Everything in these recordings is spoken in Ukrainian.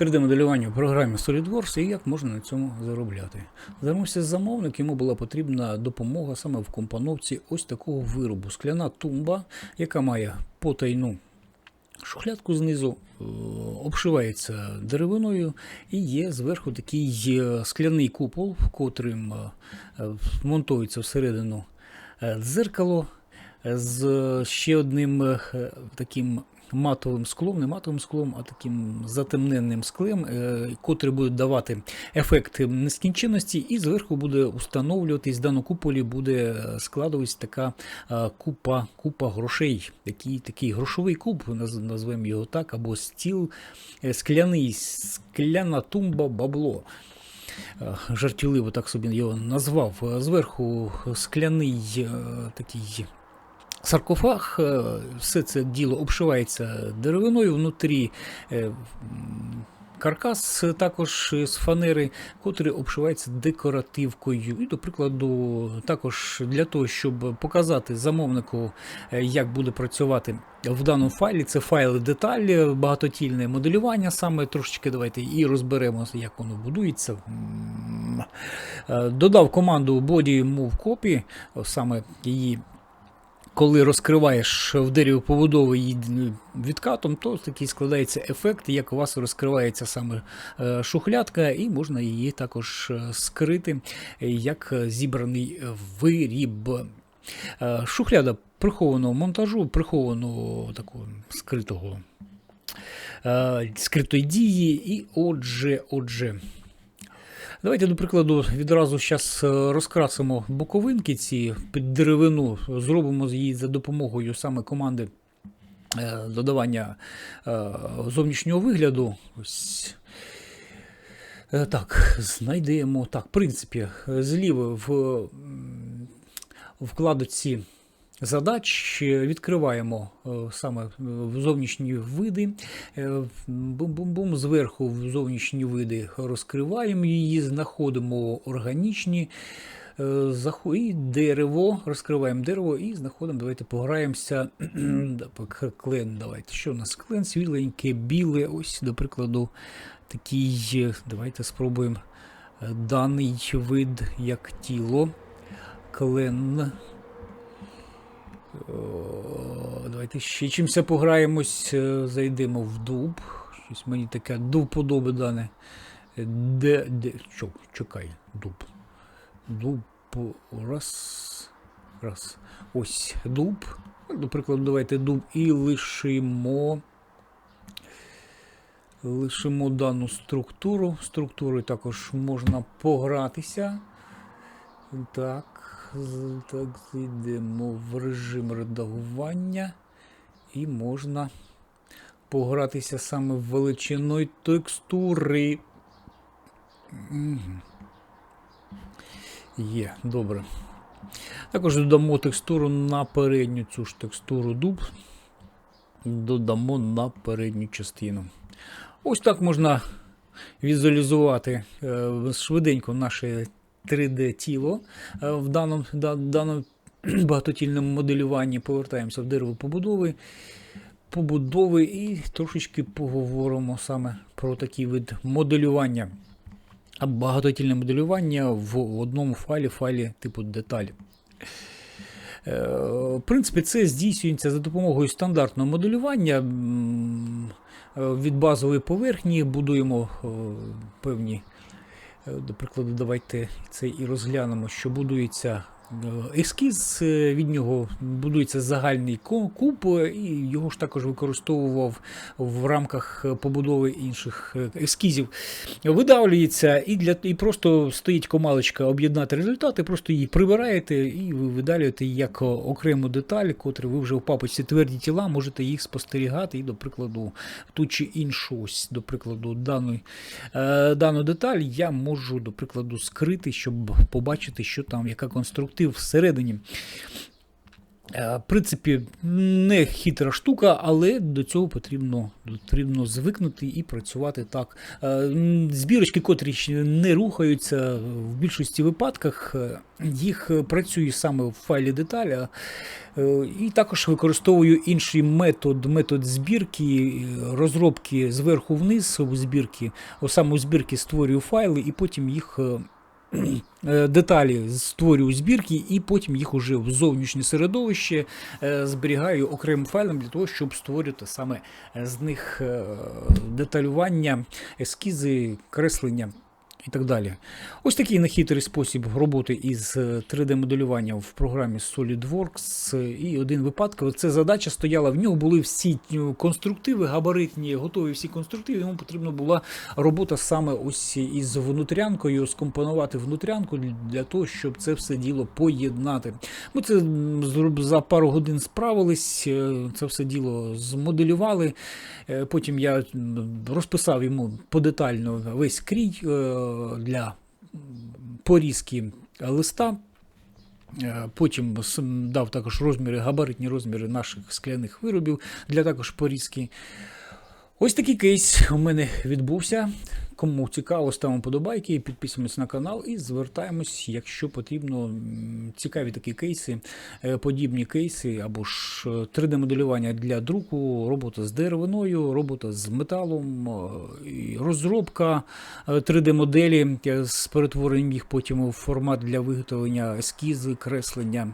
3D-моделювання в програмі SolidWorks і як можна на цьому заробляти. Звернувся замовник, йому була потрібна допомога саме в компоновці ось такого виробу. Скляна тумба, яка має потайну шухлядку знизу, е, обшивається деревиною і є зверху такий е, скляний купол, в котрим е, монтується всередину дзеркало з ще одним таким матовим склом, не матовим склом, а таким затемненним склем, е, котрий буде давати ефект нескінченності, і зверху буде установлюватись, в даному куполі буде е, складуватись така е, купа, купа грошей. Такий, такий грошовий куб, наз- назвемо його так, або стіл скляний, скляна тумба бабло. Жартівливо так собі його назвав. Зверху скляний такий саркофаг, е, все це діло обшивається деревиною, внутрі е, каркас також з фанери, котрий обшивається декоративкою. І, до прикладу, також для того, щоб показати замовнику, е, як буде працювати в даному файлі, це файли деталі, багатотільне моделювання, саме трошечки давайте і розберемо, як воно будується. Додав команду Body Move Copy, саме її коли розкриваєш в дереві побудови її відкатом, то такий складається ефект, як у вас розкривається саме е, шухлядка, і можна її також е, скрити як зібраний виріб. Е, Шухляда прихованого монтажу, прихованого такого скритого. Скритої дії, і отже, отже, Давайте, до прикладу, відразу зараз розкрасимо боковинки ці під деревину, зробимо її за допомогою саме команди е, додавання е, зовнішнього вигляду. Ось. Е, Так, знайдемо. Так, в принципі, зліва в вкладочці задач е, відкриваємо е, саме е, зовнішні види. Е, Бум-бум-бум, зверху в зовнішні види розкриваємо її, знаходимо органічні. е, І дерево, розкриваємо дерево і знаходимо. Давайте пограємося. Клен, давайте. Що у нас клен? Світленьке, біле. Ось, до прикладу, такий. е, Давайте спробуємо е, даний вид як тіло. Клен. Давайте ще чимся пограємось, е, зайдемо в дуб. Щось мені таке дуб подоби дане. Де, де, чекай, дуб. Дуб, раз, раз. Ось дуб. Ну, До прикладу, давайте дуб і лишимо. Лишимо дану структуру. Структури також можна погратися. Так, так, зайдемо в режим редагування і можна погратися саме величиною текстури. Є, добре. Також додамо текстуру на передню цю ж текстуру дуб. Додамо на передню частину. Ось так можна візуалізувати е, швиденько наше 3D тіло е, в даному, даному багатотільному моделюванні. Повертаємося в дерево побудови. Побудови і трошечки поговоримо саме про такий вид моделювання. А багатотільне моделювання в одному файлі, файлі типу деталі. Е, В принципі, це здійснюється за допомогою стандартного моделювання. Е, Від базової поверхні будуємо певні, до прикладу, давайте це і розглянемо, що будується е, ескіз, е, від нього будується загальний куб, е, і його ж також використовував в рамках е, побудови інших е, ескізів. Видавлюється і для і просто стоїть комалочка об'єднати результати, просто її прибираєте і ви видалюєте як окрему деталь, котрі ви вже в папочці тверді тіла можете їх спостерігати і, до прикладу, ту чи іншу, ось, до прикладу, дану, е, дану деталь я можу, до прикладу, скрити, щоб побачити, що там, яка конструктив всередині. Е, В принципі, не хитра штука, але до цього потрібно, потрібно звикнути і працювати так. Е, Збірочки, котрі не рухаються, в більшості випадках е, їх працюю саме в файлі деталя. І також використовую інший метод, метод збірки, розробки зверху вниз у збірки. Саме у збірки створюю файли і потім їх. Е, е, Деталі створюю збірки, і потім їх уже в зовнішнє середовище е, зберігаю окремим файлом для того, щоб створювати саме з них е, деталювання, ескізи, креслення і так далі. Ось такий нехитрий спосіб роботи із 3D-моделюванням в програмі SolidWorks. І один випадок, це задача стояла, в нього були всі е, конструктиви, габаритні, готові всі конструктиви. Йому потрібна була робота саме ось із внутрянкою, скомпонувати внутрянку для того, щоб це все діло поєднати. Ми це за пару годин справились, е, це все діло змоделювали. Е, Потім я розписав йому подетально весь крій е, для порізки листа. Е, Потім дав також розміри, габаритні розміри наших скляних виробів для також порізки. Ось такий кейс у мене відбувся. Кому цікаво, ставимо подобайки, підписуємось на канал і звертаємось, якщо потрібно. Цікаві такі кейси, е, подібні кейси або ж 3D-моделювання для друку, робота з деревиною, робота з металом, е, розробка 3D-моделі е, з перетворенням їх потім у формат для виготовлення ескізи, креслення.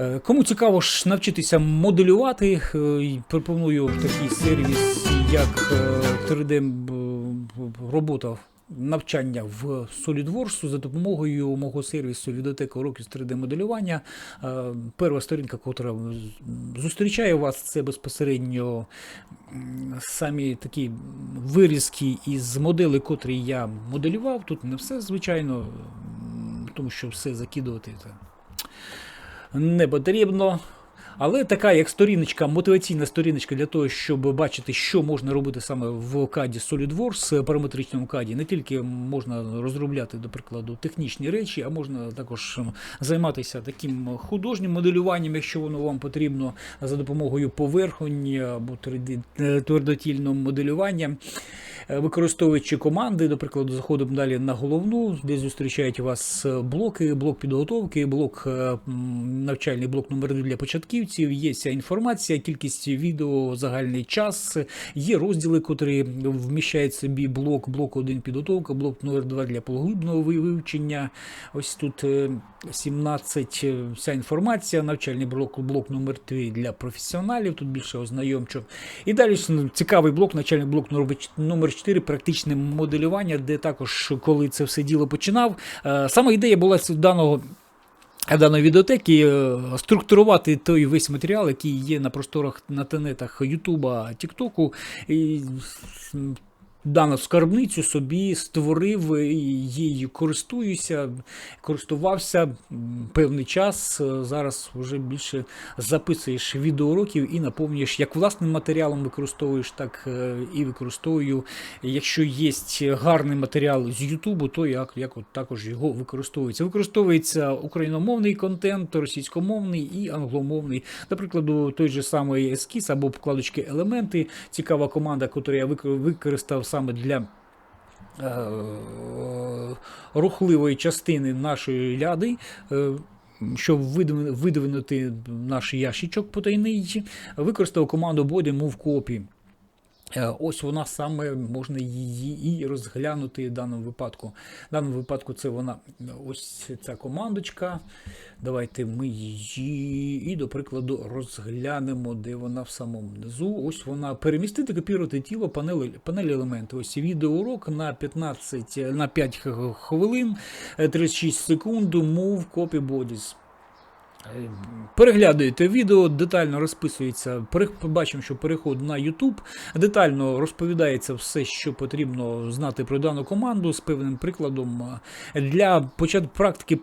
Е, Кому цікаво ж навчитися моделювати, е, пропоную такий сервіс, як е, 3D м, робота навчання в SolidWorks за допомогою мого сервісу Відеотека уроків з 3D-моделювання. Е, Перша сторінка, котра зустрічає вас, це безпосередньо самі такі вирізки із моделей, котрі я моделював. Тут не все, звичайно, тому що все закидувати. Не потрібно. Але така як сторіночка, мотиваційна сторіночка для того, щоб бачити, що можна робити саме в каді SolidWorks, е, параметричному каді. Не тільки можна розробляти, до прикладу, технічні речі, а можна також займатися таким художнім моделюванням, якщо воно вам потрібно, за допомогою поверхонь або 3D е, твердотільного моделювання. Е, Використовуючи команди, до прикладу, заходимо далі на головну, де зустрічають вас е, блоки, блок підготовки, блок е, навчальний блок номер 1 для початківців. Є вся інформація, кількість відео, загальний час. Є розділи, котрі вміщають собі блок, блок 1 підготовка, блок номер 2 для поглибного вивчення. Ось тут е, 17 е, вся інформація, навчальний блок, блок номер 3 для професіоналів, тут більше ознайомчо. І далі цікавий блок, навчальний блок номер 4, практичне моделювання, де також, коли це все діло починав, Саме сама ідея була з даного. Даної відеотеки е, структурувати той весь матеріал, який є на просторах на тенетах Ютуба, Тіктоку, і дану скарбницю собі створив, її користуюся, користувався певний час. Зараз вже більше записуєш відеоуроків і наповнюєш як власним матеріалом використовуєш, так е, і використовую. Якщо є гарний матеріал з Ютубу, то як, як от також його використовується. Використовується україномовний контент, російськомовний і англомовний. Наприклад, той же самий ескіз або вкладочки елементи. Цікава команда, яку я використав саме для. е, Рухливої частини нашої ляди, е, щоб видвинути наш ящичок потайний, використав команду Body Move Copy. Е, Ось вона саме можна її і розглянути в даному випадку. В даному випадку це вона ось ця командочка. Давайте ми її і, до прикладу, розглянемо, де вона в самому низу. Ось вона перемістити, копірувати тіло, панелі, панелі елементи. Ось відеоурок на 15, на 5 хвилин, е, 36 секунд, move copy bodies. Переглядуєте відео, детально розписується. Бачимо, що переход на YouTube, детально розповідається все, що потрібно знати про дану команду з певним прикладом. Для почат... практики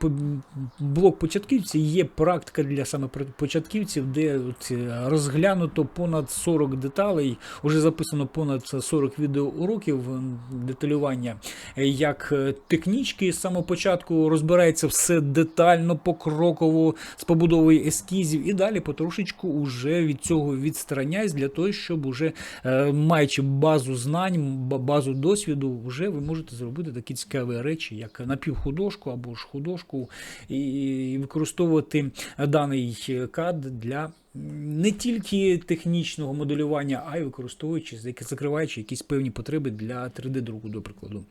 блок початківців є практика для саме початківців, де е, розглянуто понад 40 деталей, вже записано понад 40 відеоуроків деталювання, як е, технічки з самого початку розбирається все детально, покроково. Побудовою ескізів, і далі потрошечку уже від цього відстраняюсь для того, щоб уже е, маючи базу знань, базу досвіду, вже ви можете зробити такі цікаві речі, як напівхудожку або ж художку, і використовувати даний кад для не тільки технічного моделювання, а й використовуючи, закриваючи якісь певні потреби для 3D-друку, до прикладу.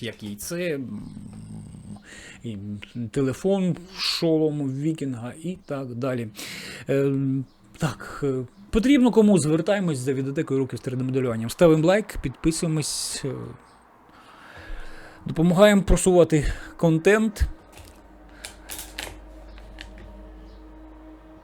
Як яйце, і телефон, шолом вікінга і так далі. Е, так, е, потрібно кому звертаємось за відотекою руки з 3D-моделюванням. Ставимо лайк, підписуємось, е, допомагаємо просувати контент.